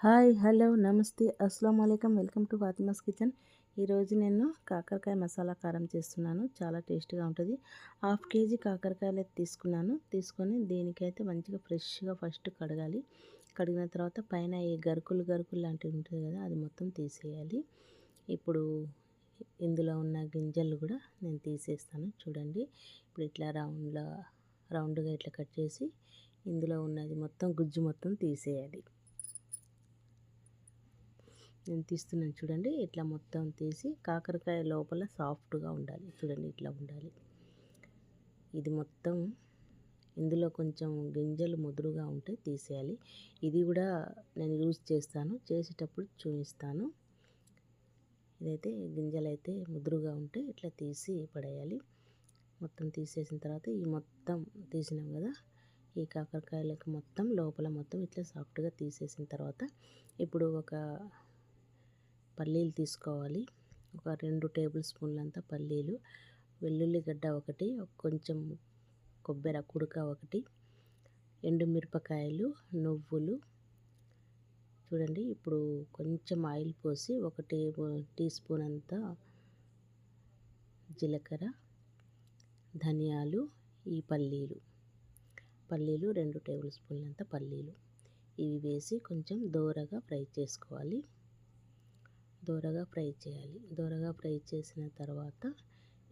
Hi hello నమస్తే అస్సలం అయికం వెల్కమ్ టు ఫాతిమాస్ కిచెన్. ఈరోజు నేను కాకరకాయ మసాలా కారం చేస్తున్నాను. చాలా టేస్ట్గా ఉంటుంది. హాఫ్ కేజీ కాకరకాయలు తీసుకున్నాను. తీసుకొని దీనికైతే మంచిగా ఫ్రెష్గా ఫస్ట్ కడగాలి. కడిగిన తర్వాత పైన ఈ గరుకులు గరుకులు లాంటివి ఉంటుంది కదా అది మొత్తం తీసేయాలి. ఇప్పుడు ఇందులో ఉన్న గింజలు కూడా నేను తీసేస్తాను. చూడండి. ఇప్పుడు ఇట్లా రౌండ్లా రౌండ్గా ఇట్లా కట్ చేసి ఇందులో ఉన్నది మొత్తం గుజ్జు మొత్తం తీసేయాలి. నేను తీస్తున్నాను చూడండి. ఇట్లా మొత్తం తీసి కాకరకాయ లోపల సాఫ్ట్గా ఉండాలి. చూడండి ఇట్లా ఉండాలి. ఇది మొత్తం ఇందులో కొంచెం గింజలు ముదురుగా ఉంటే తీసేయాలి. ఇది కూడా నేను యూజ్ చేస్తాను. చేసేటప్పుడు చూపిస్తాను. ఇదైతే గింజలు అయితే ముదురుగా ఉంటే ఇట్లా తీసి పడేయాలి. మొత్తం తీసేసిన తర్వాత ఈ మొత్తం తీసినాం కదా. ఈ కాకరకాయలకు మొత్తం లోపల మొత్తం ఇట్లా సాఫ్ట్గా తీసేసిన తర్వాత ఇప్పుడు ఒక పల్లీలు తీసుకోవాలి. ఒక రెండు టేబుల్ స్పూన్లంత పల్లీలు. వెల్లుల్లిగడ్డ ఒకటి కొంచెం కొబ్బరి కుడక ఒకటి ఎండుమిరపకాయలు నువ్వులు. చూడండి ఇప్పుడు కొంచెం ఆయిల్ పోసి ఒక టీ టీ స్పూన్ అంతా జీలకర్ర ధనియాలు ఈ పల్లీలు. పల్లీలు రెండు టేబుల్ స్పూన్లంత పల్లీలు. ఇవి వేసి కొంచెం దోరగా ఫ్రై చేసుకోవాలి. దోరగా ఫ్రై చేయాలి. దోరగా ఫ్రై చేసిన తర్వాత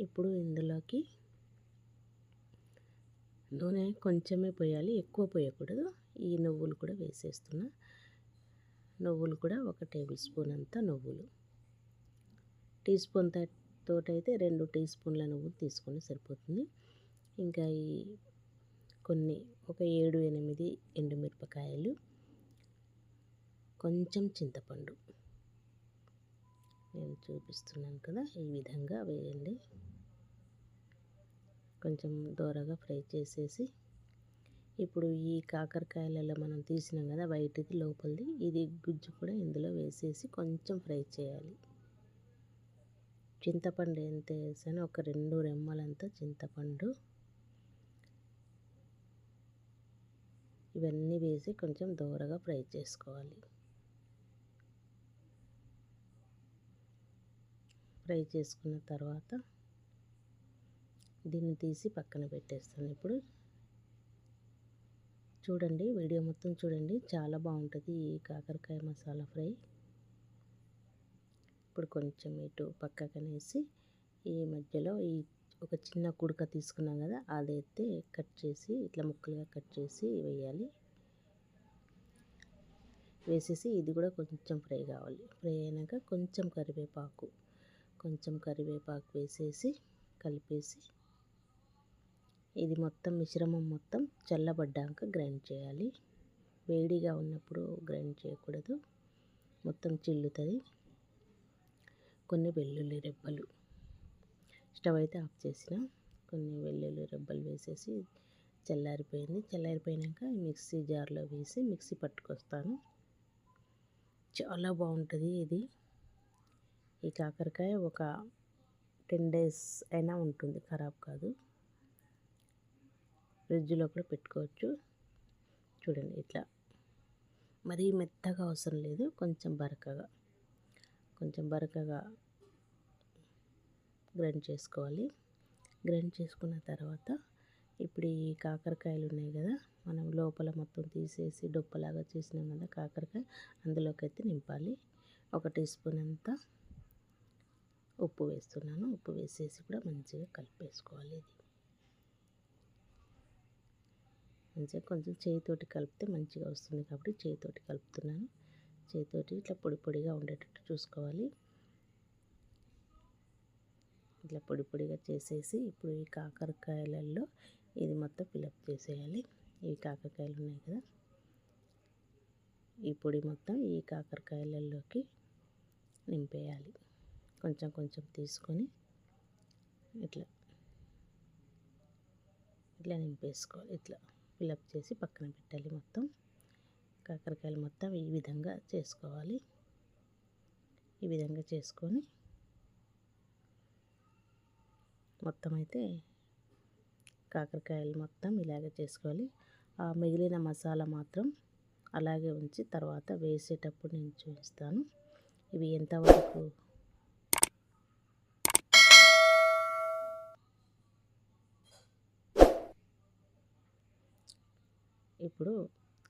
ఇప్పుడు ఇందులోకి నూనె కొంచెమే పోయాలి. ఎక్కువ పోయకూడదు. ఈ నువ్వులు కూడా వేసేస్తున్నా. నువ్వులు కూడా ఒక టేబుల్ స్పూన్ అంత నువ్వులు. టీ స్పూన్ తోటైతే రెండు టీ స్పూన్ల నువ్వులు తీసుకొని సరిపోతుంది. ఇంకా ఈ కొన్ని ఒక ఏడు ఎనిమిది ఎండుమిరపకాయలు కొంచెం చింతపండు. నేను చూపిస్తున్నాను కదా ఈ విధంగా వేయండి. కొంచెం దోరగా ఫ్రై చేసేసి ఇప్పుడు ఈ కాకరకాయలలో మనం తీసినాం కదా వైట్ది లోపలిది ఇది గుజ్జు కూడా ఇందులో వేసేసి కొంచెం ఫ్రై చేయాలి. చింతపండు ఎంత వేసానో ఒక రెండు రెమ్మలంతా చింతపండు. ఇవన్నీ వేసి కొంచెం దోరగా ఫ్రై చేసుకోవాలి. ఫ్రై చేసుకున్న తర్వాత దీన్ని తీసి పక్కన పెట్టేస్తాను. ఇప్పుడు చూడండి వీడియో మొత్తం చూడండి. చాలా బాగుంటుంది ఈ కాకరకాయ మసాలా ఫ్రై. ఇప్పుడు కొంచెం ఇటు పక్కకనేసి ఈ మధ్యలో ఈ ఒక చిన్న కుడక తీసుకున్నాం కదా అదైతే కట్ చేసి ఇట్లా ముక్కలుగా కట్ చేసి వేయాలి. వేసేసి ఇది కూడా కొంచెం ఫ్రై కావాలి. ఫ్రై అయినాక కొంచెం కరివేపాకు కొంచెం కరివేపాకు వేసేసి కలిపేసి ఇది మొత్తం మిశ్రమం మొత్తం చల్లబడ్డాక గ్రైండ్ చేయాలి. వేడిగా ఉన్నప్పుడు గ్రైండ్ చేయకూడదు. మొత్తం చిల్లుతుంది. కొన్ని వెల్లుల్లి రెబ్బలు. స్టవ్ అయితే ఆఫ్ చేసిన. కొన్ని వెల్లుల్లి రెబ్బలు వేసేసి చల్లారిపోయింది. చల్లారిపోయాక మిక్సీ జార్లో వేసి మిక్సీ పట్టుకొస్తాను. చాలా బాగుంటుంది ఇది. ఈ కాకరకాయ ఒక టెన్ డేస్ అయినా ఉంటుంది ఖరాబ్ కాదు. ఫ్రిడ్జ్లో కూడా పెట్టుకోవచ్చు. చూడండి ఇట్లా. మరీ మెత్తగా అవసరం లేదు కొంచెం బరకగా. కొంచెం బరకగా గ్రైండ్ చేసుకోవాలి. గ్రైండ్ చేసుకున్న తర్వాత ఇప్పుడు ఈ కాకరకాయలు ఉన్నాయి కదా మనం లోపల మొత్తం తీసేసి డొప్పలాగా చేసినాం కదా కాకరకాయ అందులోకి అయితే నింపాలి. ఒక టీ స్పూన్ అంతా ఉప్పు వేస్తున్నాను. ఉప్పు వేసేసి కూడా మంచిగా కలిపేసుకోవాలి ఇది. మంచిగా కొంచెం చేయితోటి కలిపితే మంచిగా వస్తుంది కాబట్టి చేయితోటి కలుపుతున్నాను. చేతితోటి ఇట్లా పొడి పొడిగా ఉండేటట్టు చూసుకోవాలి. ఇట్లా పొడి పొడిగా చేసేసి ఇప్పుడు ఈ కాకరకాయలలో ఇది మొత్తం ఫిలప్ చేసేయాలి. ఈ కాకరకాయలు ఉన్నాయి కదా. ఈ పొడి మొత్తం ఈ కాకరకాయలలోకి నింపేయాలి. కొంచెం కొంచెం తీసుకొని ఇట్లా ఇట్లా నింపేసుకోవాలి. ఇట్లా ఫిలప్ చేసి పక్కన పెట్టాలి మొత్తం. కాకరకాయలు మొత్తం ఈ విధంగా చేసుకోవాలి. ఈ విధంగా చేసుకొని మొత్తం అయితే కాకరకాయలు మొత్తం ఇలాగే చేసుకోవాలి. ఆ మిగిలిన మసాలా మాత్రం అలాగే ఉంచి తర్వాత వేసేటప్పుడు నేను చూపిస్తాను. ఇవి ఎంతవరకు ఇప్పుడు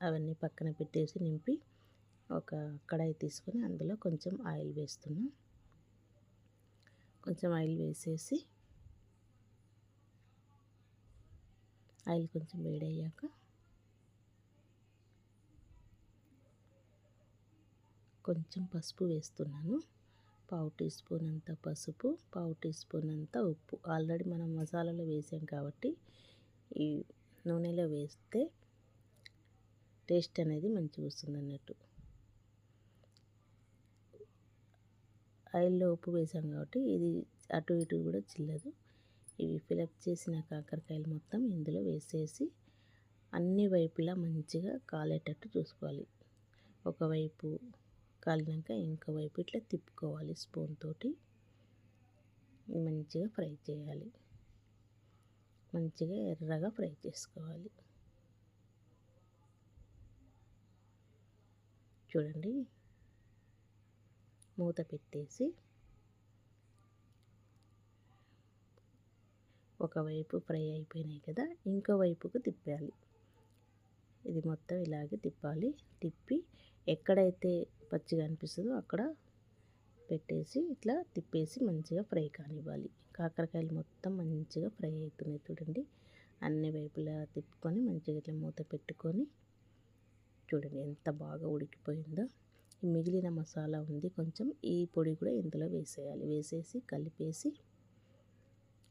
అవన్నీ పక్కన పెట్టేసి నింపి ఒక కడాయి తీసుకొని అందులో కొంచెం ఆయిల్ వేస్తున్నా. కొంచెం ఆయిల్ వేసేసి ఆయిల్ కొంచెం వేడయ్యాక కొంచెం పసుపు వేస్తున్నాను. పావు టీ స్పూన్ అంత పసుపు పావు టీ స్పూన్ అంత ఉప్పు. ఆల్రెడీ మనం మసాలాలో వేసాం కాబట్టి ఈ నూనెలో వేస్తే టేస్ట్ అనేది మంచిగా వస్తుంది అన్నట్టు. ఆయిల్లో ఉప్పు వేసాం కాబట్టి ఇది అటు ఇటు కూడా చిల్లదు. ఇవి ఫిలప్ చేసిన కాకరకాయలు మొత్తం ఇందులో వేసేసి అన్ని వైపులా మంచిగా కాలేటట్టు చూసుకోవాలి. ఒకవైపు కాలినాక ఇంకో వైపు ఇట్లా తిప్పుకోవాలి స్పూన్ తోటి. మంచిగా ఫ్రై చేయాలి. మంచిగా ఎర్రగా ఫ్రై చేసుకోవాలి. చూడండి. మూత పెట్టేసి ఒకవైపు ఫ్రై అయిపోయినాయి కదా ఇంకో వైపుకు తిప్పాలి. ఇది మొత్తం ఇలాగే తిప్పాలి. తిప్పి ఎక్కడైతే పచ్చిగా అనిపిస్తుందో అక్కడ పెట్టేసి ఇట్లా తిప్పేసి మంచిగా ఫ్రై కానివ్వాలి. కాకరకాయలు మొత్తం మంచిగా ఫ్రై అవుతున్నాయి చూడండి. అన్ని వైపులా తిప్పుకొని మంచిగా ఇట్లా మూత పెట్టుకొని చూడండి ఎంత బాగా ఉడికిపోయిందో. మిగిలిన మసాలా ఉంది. కొంచెం ఈ పొడి కూడా ఇందులో వేసేయాలి. వేసేసి కలిపేసి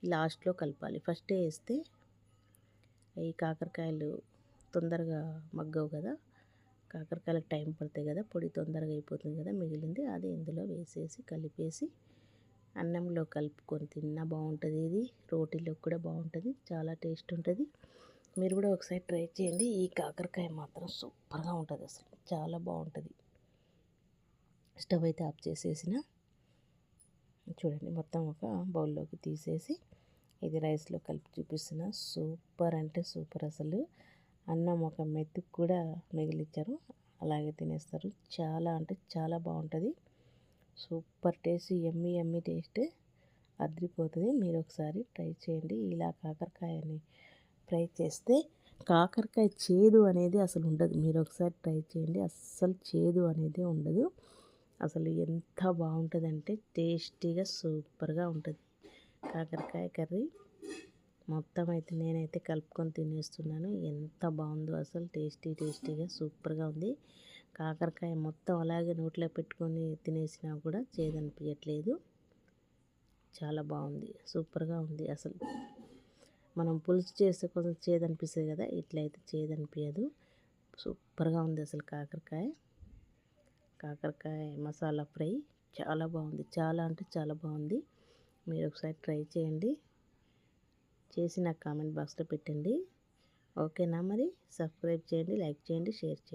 లాస్ట్లో కలపాలి. ఫస్ట్ వేస్తే ఈ కాకరకాయలు తొందరగా మగ్గవు కదా. కాకరకాయలకు టైం పడుతుంది కదా. పొడి తొందరగా అయిపోతుంది కదా. మిగిలింది అది ఇందులో వేసేసి కలిపేసి అన్నంలో కలుపుకొని తిన్నా బాగుంటుంది ఇది. రోటీలో కూడా బాగుంటుంది. చాలా టేస్ట్ ఉంటుంది. మీరు కూడా ఒకసారి ట్రై చేయండి. ఈ కాకరకాయ మాత్రం సూపర్గా ఉంటుంది అసలు. చాలా బాగుంటుంది. స్టవ్ అయితే ఆఫ్ చేసేసిన. చూడండి మొత్తం ఒక బౌల్లోకి తీసేసి ఇది రైస్లో కలిపి చూపిస్తున్న. సూపర్ అంటే సూపర్ అసలు. అన్నం ఒక మెతుకు కూడా మిగిలిచ్చారు. అలాగే తినేస్తారు. చాలా అంటే చాలా బాగుంటుంది. సూపర్ టేస్ట్ ఎమ్మి ఎమ్మి టేస్ట్ అదిరిపోతుంది. మీరు ఒకసారి ట్రై చేయండి. ఇలా కాకరకాయని ఫ్రై చేస్తే కాకరకాయ చేదు అనేది అసలు ఉండదు. మీరు ఒకసారి ట్రై చేయండి. అస్సలు చేదు అనేది ఉండదు. అసలు ఎంత బాగుంటుందంటే టేస్టీగా సూపర్గా ఉంటుంది. కాకరకాయ కర్రీ మొత్తం అయితే నేనైతే కలుపుకొని తినేస్తున్నాను. ఎంత బాగుందో అసలు టేస్టీ టేస్టీగా సూపర్గా ఉంది. కాకరకాయ మొత్తం అలాగే నోట్లో పెట్టుకొని తినేసినా కూడా చేదనిపించట్లేదు చాలా బాగుంది. సూపర్గా ఉంది అసలు. మనం పులుసు చేస్తే కొంచెం చేదనిపిస్తుంది కదా ఇట్లయితే చేదనిపించదు సూపర్గా ఉంది అసలు కాకరకాయ. కాకరకాయ మసాలా ఫ్రై చాలా బాగుంది. చాలా అంటే చాలా బాగుంది. మీరు ఒకసారి ట్రై చేయండి. చేసి నాకు కామెంట్ బాక్స్లో పెట్టండి. ఓకేనా మరి? సబ్స్క్రైబ్ చేయండి లైక్ చేయండి షేర్ చేయండి.